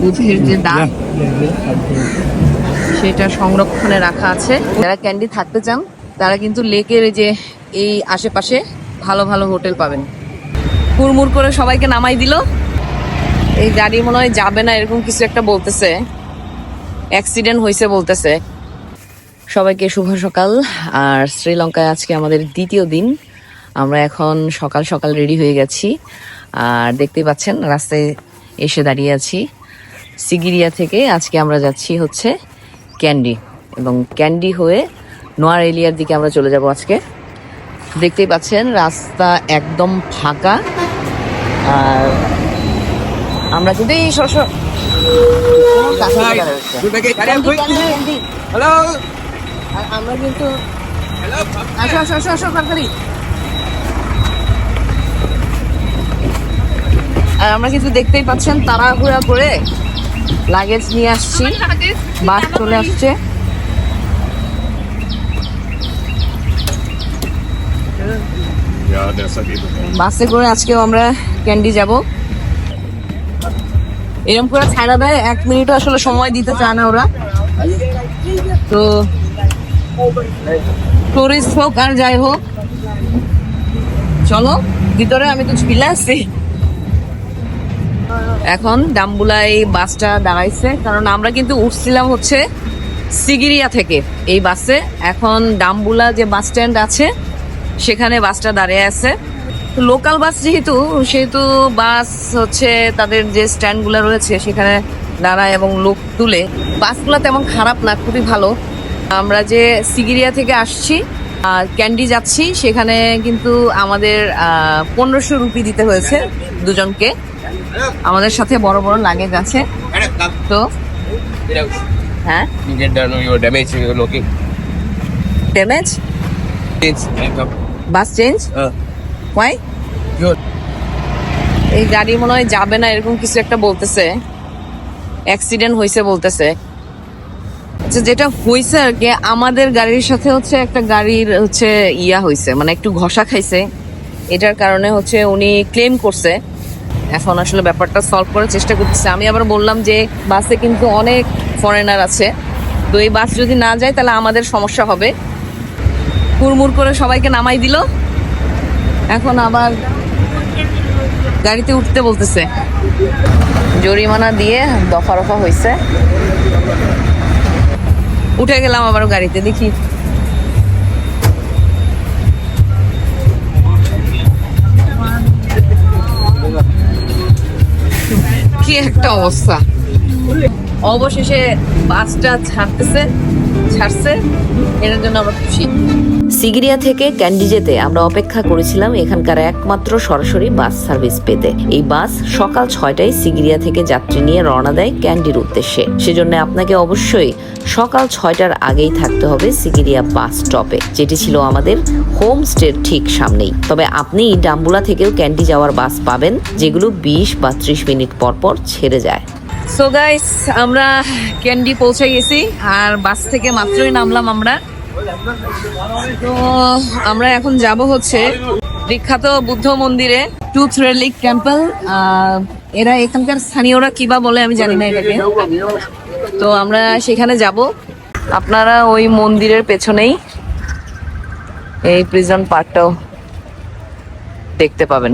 দুধের যে দাম। সেটা সংরক্ষণে রাখা আছে। যারা ক্যান্ডি থাকতে চান তারা কিন্তু লেকের যে এই আশেপাশে ভালো ভালো হোটেল পাবেন। হুড়মুড় করে সবাইকে নামাই দিল। এই গাড়ি মনে হয় যাবে না এরকম কিছু একটা বলতেছে। অ্যাক্সিডেন্ট হয়েছে বলতেছে। সবাইকে শুভ সকাল। আর শ্রীলঙ্কায় আজকে আমাদের দ্বিতীয় দিন। আমরা এখন সকাল সকাল রেডি হয়ে গেছি। আর দেখতেই পাচ্ছেন রাস্তায় এসে দাঁড়িয়ে আছি। সিগিরিয়া থেকে আজকে আমরা যাচ্ছি হচ্ছে ক্যান্ডি এবং ক্যান্ডি হয়ে নোয়ার এলিয়ার দিকে আমরা চলে যাব আজকে। দেখতেই পাচ্ছেন রাস্তা একদম ফাঁকা। আর আমরা। হ্যালো আর আমরা কিন্তু আসো আসো আসো আসো তাড়াতাড়ি আর আমরা কিন্তু দেখতেই পাচ্ছেন তাড়াহুড়া করে লাগেজ নিয়ে আসছি। বাস চলে আসছে. বাসে করে আজকেও আমরা ক্যান্ডি যাব। এরকম করে ছাড়া দেয় এক মিনিটও আসলে সময় দিতে চায় না ওরা। তো টুরিস্ট হোক আর যাই হোক চলো ভিতরে আমি তো আছি এখন ডাম্বুলাই বাসটা দাঁড়াইছে, কারণ আমরা কিন্তু উঠছিলাম হচ্ছে সিগিরিয়া থেকে এই বাসে। এখন ডাম্বুলা যে বাস স্ট্যান্ড আছে, সেখানে বাসটা দাঁড়িয়ে আছে। লোকাল বাস যেহেতু, সেহেতু বাস হচ্ছে তাদের যে স্ট্যান্ডগুলো রয়েছে, সেখানে দাঁড়ায় এবং লোক তুলে। বাসগুলো তেমন খারাপ না, খুবই ভালো। আমরা যে সিগিরিয়া থেকে আসছি, আর ক্যান্ডি যাচ্ছি, সেখানে কিন্তু আমাদের পনেরোশো রুপি দিতে হয়েছে দুজনকে। আমাদের সাথে বড় বড় লাগেজ আছে। তো? হ্যাঁ? You get done your damage you're looking. Damage It's bus change Uh, why good. এই গাড়ি মনে হয় যাবে না এরকম কিছু একটা বলতেছে। অ্যাক্সিডেন্ট হয়েছে বলতেছে। আচ্ছা যেটা হয়েছে আর কি আমাদের গাড়ির সাথে হচ্ছে একটা গাড়ির হচ্ছে ইয়া হয়েছে মানে একটু ঘষা খাইছে। এটার কারণে হচ্ছে উনি ক্লেম করছে। এখন আসলে ব্যাপারটা সলভ করার চেষ্টা করতেছে। আমি আবার বললাম যে বাসে কিন্তু অনেক ফরেনার আছে। তো এই বাস যদি না যায় তাহলে আমাদের সমস্যা হবে। হুড়মুড় করে সবাইকে নামাই দিল। এখন আবার গাড়িতে উঠতে বলতেছে। জরিমানা দিয়ে দফা রফা হয়েছে উঠে গেলাম আবার গাড়িতে, দেখি একটা অবস্থা। অবশেষে বাসটা ছাড়তেছে ছাড়ছে। এটার জন্য আমরা খুশি। সিগিরিয়া থেকে ক্যান্ডি যেতে আমরা অপেক্ষা করেছিলাম এখানকার একমাত্র সরাসরি বাস সার্ভিস পেতে। এই বাস সকাল ছয়টায় সিগিরিয়া থেকে যাত্রী নিয়ে রওনা দেয় ক্যান্ডির উদ্দেশ্যে। সেজন্য আপনাকে অবশ্যই সকাল ছয়টার আগেই থাকতে হবে সিগিরিয়া বাস স্টপে, যেটি ছিল আমাদের হোম স্টের ঠিক সামনেই। তবে আপনি ডাম্বুলা থেকেও ক্যান্ডি যাওয়ার বাস পাবেন, যেগুলো বিশ বা ত্রিশ মিনিট পর পর ছেড়ে যায়। সো গাইস আমরা ক্যান্ডি পৌঁছে গেছি, আর বাস থেকে মাত্রই নামলাম আমরা। তো আমরা এখন যাব হচ্ছে বিখ্যাত বুদ্ধ মন্দিরে টুথ রেলিক টেম্পল। এরা এখানকার স্থানীয়রা কিবা বলে আমি জানি না এটাকে। তো আমরা সেখানে যাব। আপনারা ওই মন্দিরের পেছনেই এই প্রিজন পার্কটাও দেখতে পাবেন।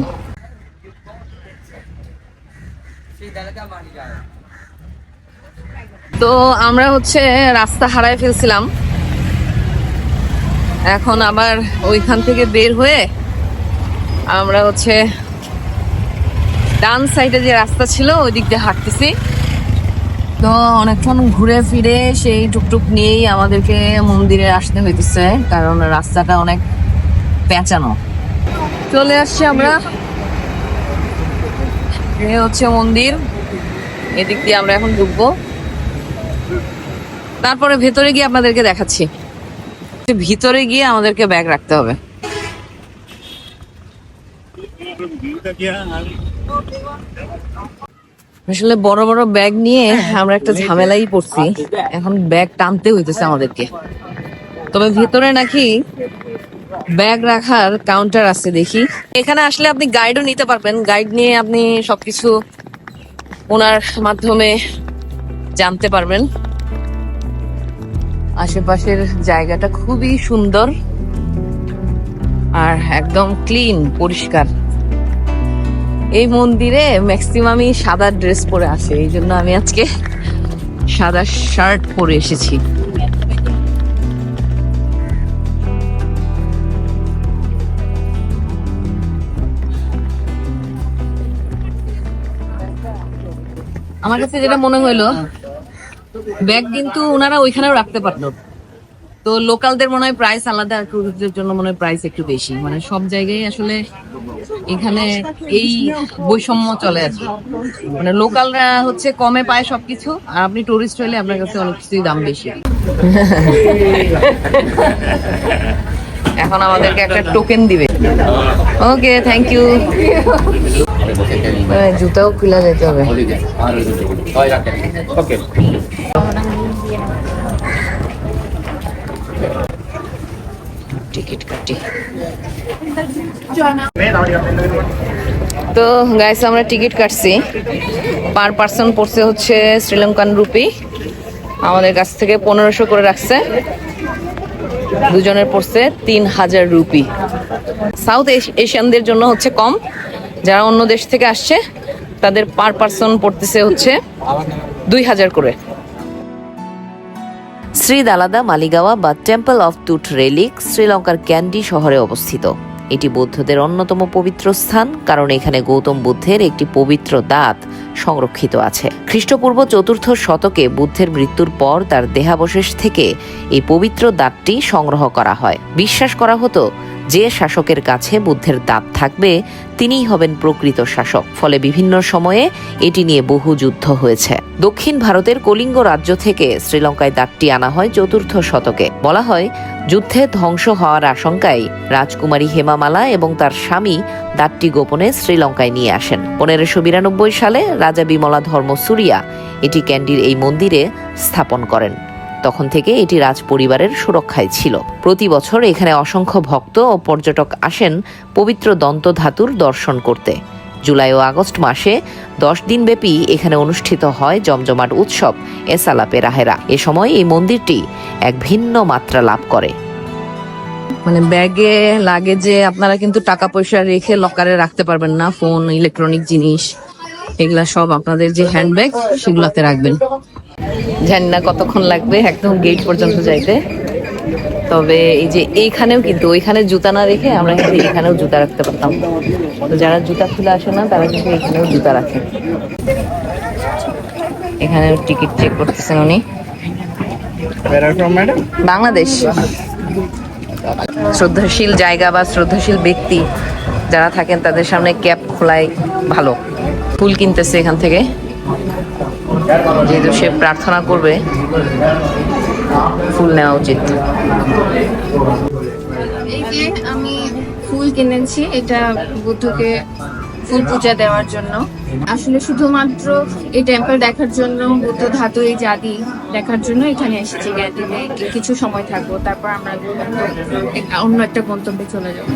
তো আমরা হচ্ছে রাস্তা হারায় ফেলছিলাম। এখন আবার ওইখান থেকে বের হয়ে আমরা হচ্ছে ডান সাইডে যে রাস্তা ছিল, ওই দিক দিয়ে হাঁটতেছি। তো অনেকক্ষণ ঘুরে ফিরে সেই টুকটুক নিয়েই আমাদেরকে মন্দিরে আসতে হইতেছে, কারণ রাস্তাটা অনেক পেঁচানো। চলে আসছি আমরা। এ হচ্ছে মন্দির। এদিক দিয়ে আমরা এখন ঢুকবো। তারপরে ভেতরে গিয়ে আপনাদেরকে দেখাচ্ছি। ভিতরে গিয়ে আমাদেরকে ব্যাগ রাখতে হবে। আসলে বড় বড় ব্যাগ নিয়ে আমরা একটা ঝামেলাই পড়ছি। এখন ব্যাগ টানতে হইতেছে আমাদেরকে। তবে ভেতরে নাকি ব্যাগ রাখার কাউন্টার আছে দেখি। এখানে আসলে আপনি গাইডও নিতে পারবেন। গাইড নিয়ে আপনি সবকিছু ওনার মাধ্যমে জানতে পারবেন। আশেপাশের জায়গাটা খুবই সুন্দর আর একদম ক্লিন, পরিষ্কার। এই মন্দিরে ম্যাক্সিমামই সাদা ড্রেস পরে আসে, এই জন্য আমি আজকে সাদা শার্ট পরে এসেছি। আমার কাছে যেটা মনে হইল ব্যাগ কিন্তু ওনারা ওইখানেও রাখতে পারতো। তো লোকালদের মনে হয় প্রাইস আলাদা আর টুরিস্টদের জন্য মনে হয় প্রাইস একটু বেশি। মানে সব জায়গায় আসলে এখানে এই বৈষম্য চলে আছে। মানে লোকালরা হচ্ছে কমে পায় সবকিছু আর আপনি টুরিস্ট হলে আপনার কাছে অনেক কিছুই দাম বেশি। এখন আমাদেরকে একটা টোকেন দিবে। ওকে থ্যাংক ইউ জুতাও খুলে যেতে হবে। Okay. তো গাইস আমরা টিকিট কাটছি। পার পার্সন পড়ছে হচ্ছে শ্রীলঙ্কান রুপি। আমাদের কাছ থেকে পনেরোশো করে রাখছে। দুজনের পড়ছে তিন হাজার রুপি। সাউথ এশিয়ানদের জন্য হচ্ছে কম। যারা অন্য দেশ থেকে আসছে, তাদের পার পার্সন পড়তেছে হচ্ছে দুই হাজার করে। শ্রী দালাদা মালিগাওয়া বা টেম্পল অফ টুট রেলিক শ্রীলঙ্কার ক্যান্ডি শহরে অবস্থিত। এটি বৌদ্ধদের অন্যতম পবিত্র স্থান, কারণ এখানে গৌতম বুদ্ধের একটি পবিত্র দাঁত সংরক্ষিত আছে। খ্রিস্টপূর্ব চতুর্থ শতকে বুদ্ধের মৃত্যুর পর তার দেহাবশেষ থেকে এই পবিত্র দাঁতটি সংগ্রহ করা হয়। বিশ্বাস করা হতো যে শাসকের কাছে বুদ্ধের দাঁত থাকবে, তিনিই হবেন প্রকৃত শাসক। ফলে বিভিন্ন সময়ে এটি নিয়ে বহু যুদ্ধ হয়েছে। দক্ষিণ ভারতের কলিঙ্গ রাজ্য থেকে শ্রীলঙ্কায় দাঁতটি আনা হয় চতুর্থ শতকে। বলা হয়, যুদ্ধে ধ্বংস হওয়ার আশঙ্কায় রাজকুমারী হেমামালা এবং তার স্বামী দাঁতটি গোপনে শ্রীলঙ্কায় নিয়ে আসেন। পনেরোশো বিরানব্বই সালে রাজা বিমলা ধর্ম সুরিয়া এটি ক্যান্ডির এই মন্দিরে স্থাপন করেন। তখন থেকে এটি রাজ পরিবারের সুরক্ষায় ছিল। প্রতি বছর এখানে অসংখ্য ভক্ত ও পর্যটক আসেন পবিত্র দন্তধাতুর দর্শন করতে। জুলাই ও আগস্ট মাসে দশ দিনব্যাপী এখানে অনুষ্ঠিত হয় জমজমাট উৎসব এসালা পেরাহেরা এ সময় এই মন্দিরটি এক ভিন্ন মাত্রা লাভ করে। মানে ব্যাগে, লাগেজে আপনারা কিন্তু টাকা পয়সা রেখে লকারে রাখতে পারবেন না, ফোন, ইলেকট্রনিক জিনিস, এগুলা সব আপনাদের যে হ্যান্ডব্যাগ সেগুলাতে রাখবেন। জানি না কতক্ষণ লাগবে একদম গেট পর্যন্ত যাইতে। তবে এই যে এইখানেও কিন্তু ওইখানে জুতা না রেখে আমরা কিন্তু এখানেও জুতা রাখতে পারতাম। তো যারা জুতা খুলে আসে না তারা কিন্তু এখানেও জুতা রাখে। এখানে টিকিট চেক করতেছেন উনি? বাংলাদেশ। শ্রদ্ধাশীল জায়গা বা শ্রদ্ধাশীল ব্যক্তি যারা থাকেন তাদের সামনে ক্যাপ খোলাই ভালো। ফুল কিনতেছে এখান থেকে। যেহেতু সে প্রার্থনা করবে, ফুল নেওয়া উচিত। এই আমি ফুল কিনেছি, এটা বুদ্ধকে ফুল পূজা দেওয়ার জন্য। আসলে শুধুমাত্র এই টেম্পল দেখার জন্য, বুদ্ধ ধাতু, এই জাতি দেখার জন্য এখানে এসেছি গ্যান্ডিনে কিছু সময় থাকব, তারপর আমরা অন্য একটা গন্তব্যে চলে যাব।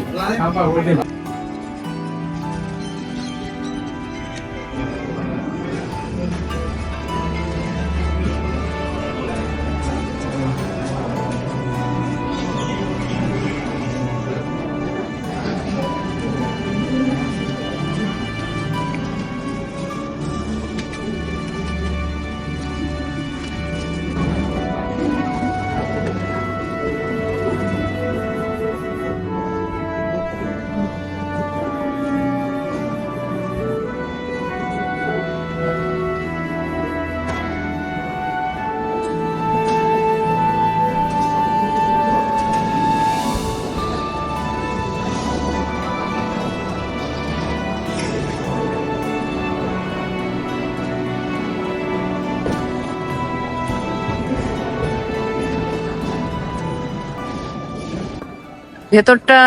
ভেতরটা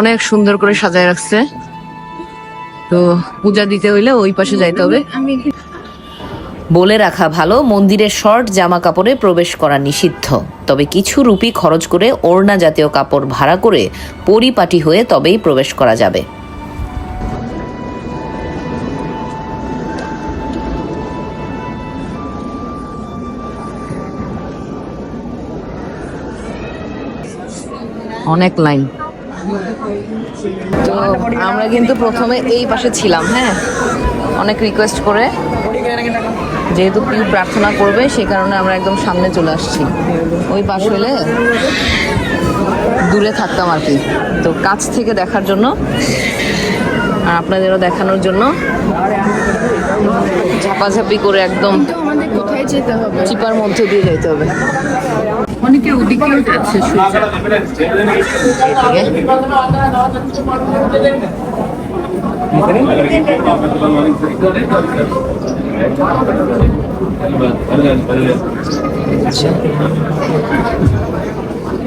অনেক সুন্দর করে সাজায় রাখছে। তো পূজা দিতে হইলে ওই পাশে যাইতে হবে। বলে রাখা ভালো মন্দিরে শর্ট জামা কাপড়ে প্রবেশ করা নিষিদ্ধ। তবে কিছু রুপি খরচ করে ওড়না জাতীয় কাপড় ভাড়া করে পরিপাটি হয়ে তবেই প্রবেশ করা যাবে। অনেক লাইন। তো আমরা কিন্তু প্রথমে এই পাশে ছিলাম হ্যাঁ? অনেক রিকোয়েস্ট করে। যেহেতু পিউ প্রার্থনা করবে সেই কারণে আমরা একদম সামনে চলে আসছি। ওই পাশ হলে দূরে থাকতাম আর কি। তো কাছ থেকে দেখার জন্য আর আপনাদেরও দেখানোর জন্য ঝাপাঝাপি করে একদম চিপার মধ্যে দিয়ে যেতে হবে। অনেকের।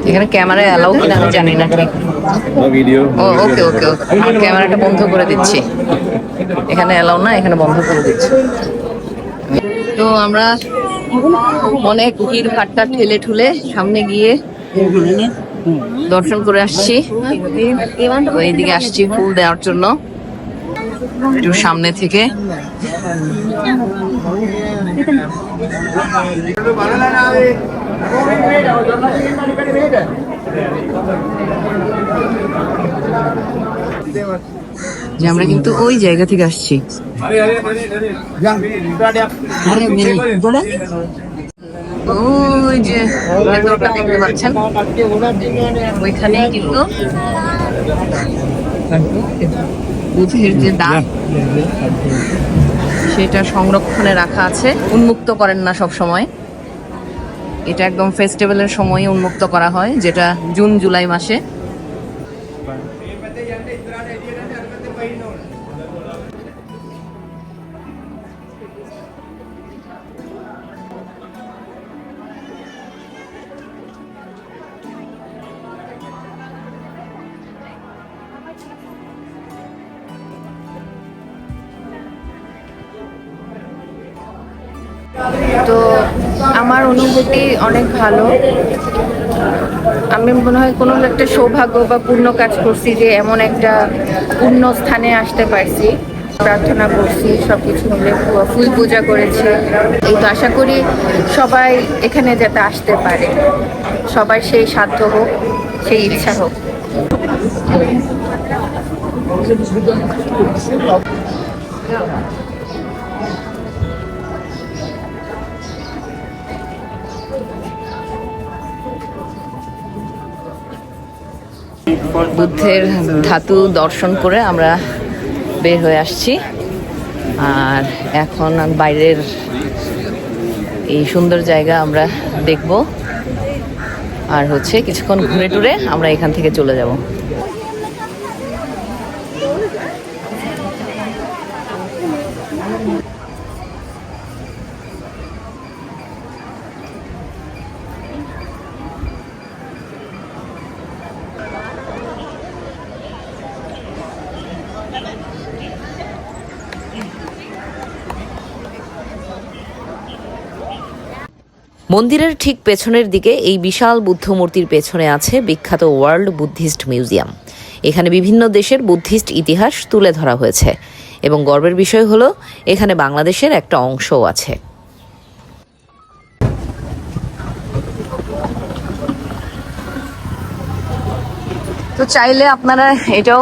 এখানে ক্যামেরা অ্যালাউ কিনা আমি জানি না। ঠিক ও, ওকে ওকে ওকে। ক্যামেরাটা বন্ধ করে দিচ্ছি। এখানে অ্যালাউ না, এখানে বন্ধ করে দিচ্ছি। তো আমরা অনেক ভিড় ভাট্টা ঠেলে ঠুলে সামনে গিয়ে দর্শন করে আসছি। এইদিকে আসছি ফুল দেওয়ার জন্য। একটু সামনে থেকে। যে আমরা কিন্তু ওই জায়গা থেকে আসছি। ওই যে কিন্তু যে সেটা সংরক্ষণে রাখা আছে। উন্মুক্ত করেন না সব সময়। এটা একদম ফেস্টিভ্যালের সময় উন্মুক্ত করা হয়, যেটা জুন, জুলাই মাসে। আমার অনুভূতি অনেক ভালো। আমি মনে হয় কোনো একটা সৌভাগ্য বা পূর্ণ কাজ করছি যে এমন একটা পূর্ণ স্থানে আসতে পারছি। প্রার্থনা করছি সব কিছু মিলে ফুল পূজা করেছি। এই তো আশা করি সবাই এখানে যাতে আসতে পারে। সবার সেই সাধ্য হোক, সেই ইচ্ছা হোক। বুদ্ধের ধাতু দর্শন করে আমরা বের হয়ে আসছি। আর এখন বাইরের এই সুন্দর জায়গা আমরা দেখব। আর হচ্ছে কিছুক্ষণ ঘুরে টুরে আমরা এখান থেকে চলে যাব। মন্দিরের ঠিক পেছনের দিকে এই বিশাল বুদ্ধ মূর্তির পেছনে আছে বিখ্যাত ওয়ার্ল্ড বুদ্ধিস্ট মিউজিয়াম। এখানে বিভিন্ন দেশের বুদ্ধিস্ট ইতিহাস তুলে ধরা হয়েছে এবং গর্বের বিষয় হলো, এখানে বাংলাদেশের একটা অংশও আছে। তো চাইলে আপনারা এটাও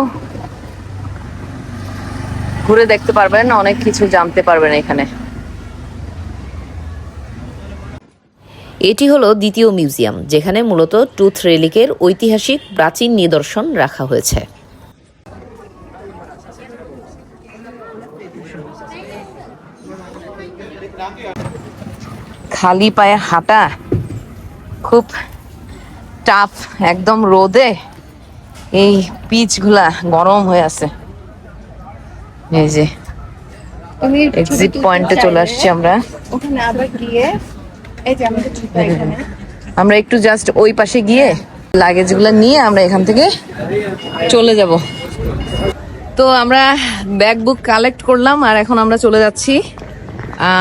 ঘুরে দেখতে পারবেন, অনেক কিছু জানতে পারবেন এখানে। এটি হলো দ্বিতীয় মিউজিয়াম যেখানে মূলত টুথ রেলিকের ঐতিহাসিক প্রাচীন নিদর্শন রাখা হয়েছে। খালি পায়ে হাঁটা খুব টাফ একদম রোদে এই পিচগুলা গরম হয়ে আছে। এই যে এক্সিট পয়েন্টে চলে আসছি আমরা। ওখানে আবার গিয়ে আমরা একটু জাস্ট ওই পাশে গিয়ে লাগেজগুলো নিয়ে আমরা এখান থেকে চলে যাব। তো আমরা ব্যাগ বুক কালেক্ট করলাম আর এখন আমরা চলে যাচ্ছি।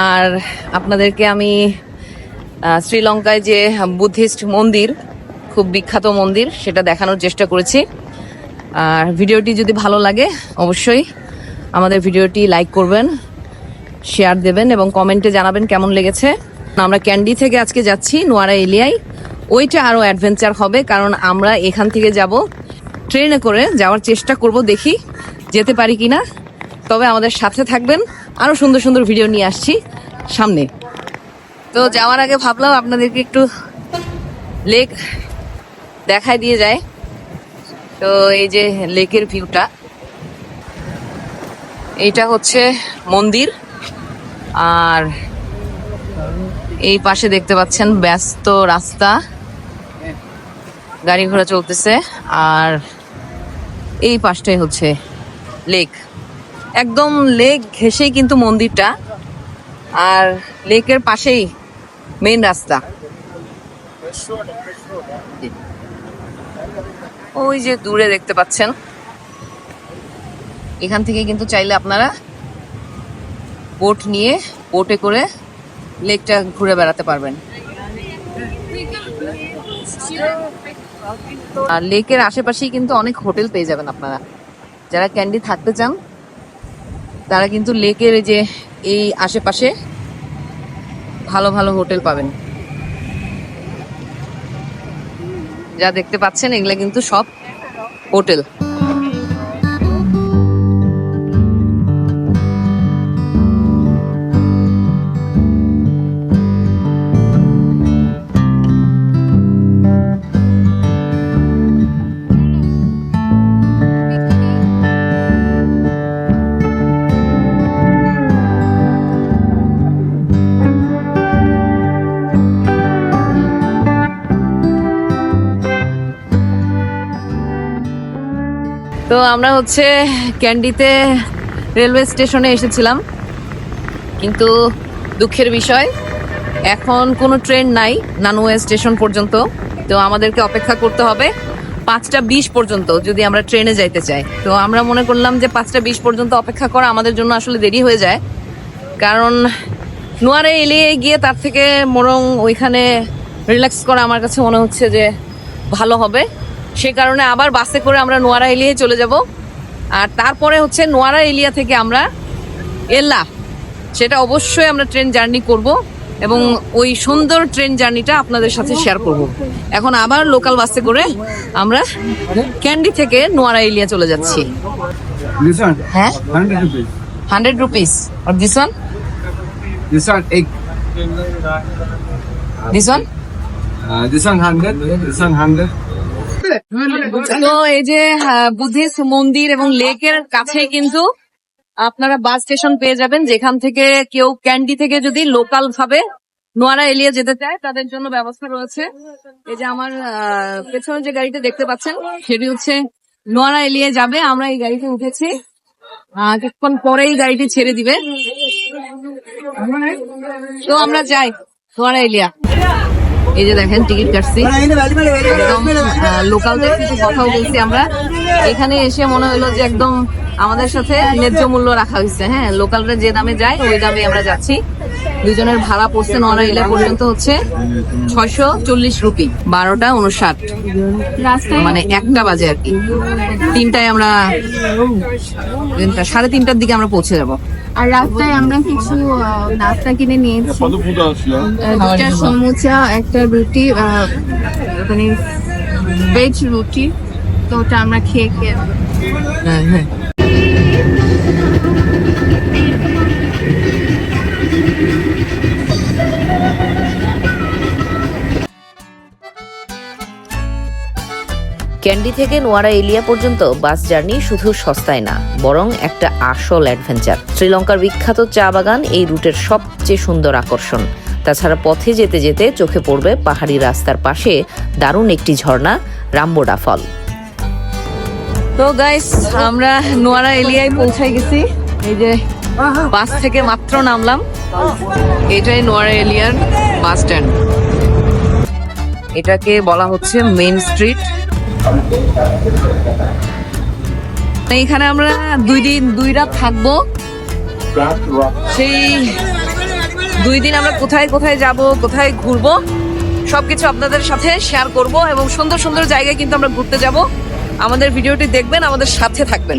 আর আপনাদেরকে আমি শ্রীলঙ্কায় যে বুদ্ধিস্ট মন্দির, খুব বিখ্যাত মন্দির, সেটা দেখানোর চেষ্টা করেছি। আর ভিডিওটি যদি ভালো লাগে, অবশ্যই আমাদের ভিডিওটি লাইক করবেন শেয়ার দেবেন এবং কমেন্টে জানাবেন কেমন লেগেছে। আমরা ক্যান্ডি থেকে আজকে যাচ্ছি, নোয়ারা এলিয়ায়। ওইটা আরও অ্যাডভেঞ্চার হবে, কারণ আমরা এখান থেকে যাব, ট্রেনে করে যাওয়ার চেষ্টা করব দেখি, যেতে পারি কিনা। তবে আমাদের সাথে থাকবেন, আরও সুন্দর সুন্দর ভিডিও নিয়ে আসছি, সামনে। তো যাওয়ার আগে ভাবলাম আপনাদেরকে একটু লেক দেখায় দিয়ে যায়। তো এই যে লেকের ভিউটা এইটা হচ্ছে মন্দির, আর এই পাশে দেখতে পাচ্ছেন ব্যস্ত রাস্তা। গাড়ি ঘোড়া চলতেছে আর এই পাশটাই হচ্ছে লেক। একদম লেক ঘেসেই কিন্তু মন্দিরটা আর লেকের পাশেই মেন রাস্তা। ওই যে দূরে দেখতে পাচ্ছেন। এখান থেকে কিন্তু চাইলে আপনারা বোট নিয়ে, বোটে করে লেকটা ঘুরে বেড়াতে পারবেন। আর লেকের আশেপাশেই কিন্তু অনেক হোটেল পেয়ে যাবেন আপনারা। যারা ক্যান্ডি থাকতে চান, তারা কিন্তু লেকের যে, এই আশেপাশে ভালো ভালো হোটেল পাবেন। যা দেখতে পাচ্ছেন, এগুলা কিন্তু সব হোটেল। আমরা হচ্ছে ক্যান্ডিতে রেলওয়ে স্টেশনে এসেছিলাম। কিন্তু দুঃখের বিষয়, এখন কোনো ট্রেন নাই নানুয়া স্টেশন পর্যন্ত। তো আমাদেরকে অপেক্ষা করতে হবে পাঁচটা বিশ পর্যন্ত যদি আমরা ট্রেনে যাইতে চাই। তো আমরা মনে করলাম যে পাঁচটা বিশ পর্যন্ত অপেক্ষা করা আমাদের জন্য আসলে দেরি হয়ে যায়। কারণ নোয়ারে এলিয়ে গিয়ে তার থেকে বরং ওইখানে রিল্যাক্স করা আমার কাছে মনে হচ্ছে যে ভালো হবে। সে কারণে আবার বাসে করে আমরা নোয়ারা এলিয়ে চলে যাব। আর তারপরে হচ্ছে নোয়ারা এলিয়া থেকে আমরা এল্লা। সেটা অবশ্যই আমরা ট্রেন জার্নি করব এবং ওই সুন্দর ট্রেন জার্নিটা আপনাদের সাথে শেয়ার করব। এখন আবার লোকাল বাসে করে আমরা ক্যান্ডি থেকে নোয়ারা এলিয়া চলে যাচ্ছি। হ্যাঁ? Hundred rupees R this one This one, egg. This one this one 100. This one 100. তো এই যে বুদ্ধিস্ট মন্দির এবং লেকের কাছে কিন্তু আপনারা বাস স্টেশন পেয়ে যাবেন, যেখান থেকে কেউ ক্যান্ডি থেকে যদি লোকাল ভাবে নোয়ারা এলিয়া যেতে চায়, তাদের জন্য ব্যবস্থা রয়েছে। এই যে আমার পেছনে যে গাড়িটা দেখতে পাচ্ছেন, সেটি হচ্ছে নোয়ারা এলিয়া যাবে। আমরা এই গাড়িতে উঠেছি। কিছুক্ষণ পরেই গাড়িটি ছেড়ে দিবে। তো আমরা যাই, নোয়ারা এলিয়া। এই যে দেখেন টিকিট কাটছি। একদম লোকালদের কিছু কথাও বলছি আমরা। এখানে এসে মনে হলো যে একদম আমাদের সাথে ন্যায্য মূল্য রাখা হয়েছে। হ্যাঁ লোকালরা যে দামে যায়, ওই দামে আমরা যাচ্ছি। দুজনের ভাড়া পড়ছে নড়াইলে পর্যন্ত হচ্ছে ছয়শো চল্লিশ রুপি, বারোটা উনষাট মানে একটা বাজে আর কি। তিনটায় আমরা সাড়ে তিনটার দিকে আমরা পৌঁছে যাব। আর রাস্তায় আমরা কিছু আহ, নাস্তা কিনে নিয়েছি। দুটা সমুচা একটা রুটি আহ, মানে ভেজ রুটি। তো ওটা আমরা খেয়ে খেয়ে হ্যাঁ হ্যাঁ। ক্যান্ডি থেকে নোয়ারা এলিয়া পর্যন্ত বাস জার্নি শুধু সস্তায় না, বরং একটা আসল অ্যাডভেঞ্চার। শ্রীলঙ্কার বিখ্যাত চা বাগান এই রুটের সবচেয়ে সুন্দর আকর্ষণ। তাছাড়া পথে যেতে যেতে চোখে পড়বে পাহাড়ি রাস্তার পাশে দারুণ একটি ঝর্ণা, রাম্বোডা ফল। তো গাইস আমরা নোয়ারা এলিয়ায় পৌঁছাই গেছি। এই যে বাস থেকে মাত্র নামলাম। এটাই নোয়ারা এলিয়ার বাস স্ট্যান্ড। এটাকে বলা হচ্ছে মেইন স্ট্রিট। এখানে আমরা দুই দিন, দুই রাত থাকব। সেই দুই দিন আমরা কোথায় কোথায় যাব, কোথায় ঘুরবো, সবকিছু আপনাদের সাথে শেয়ার করব এবং সুন্দর সুন্দর জায়গায় কিন্তু আমরা ঘুরতে যাব। আমাদের ভিডিওটি দেখবেন, আমাদের সাথে থাকবেন।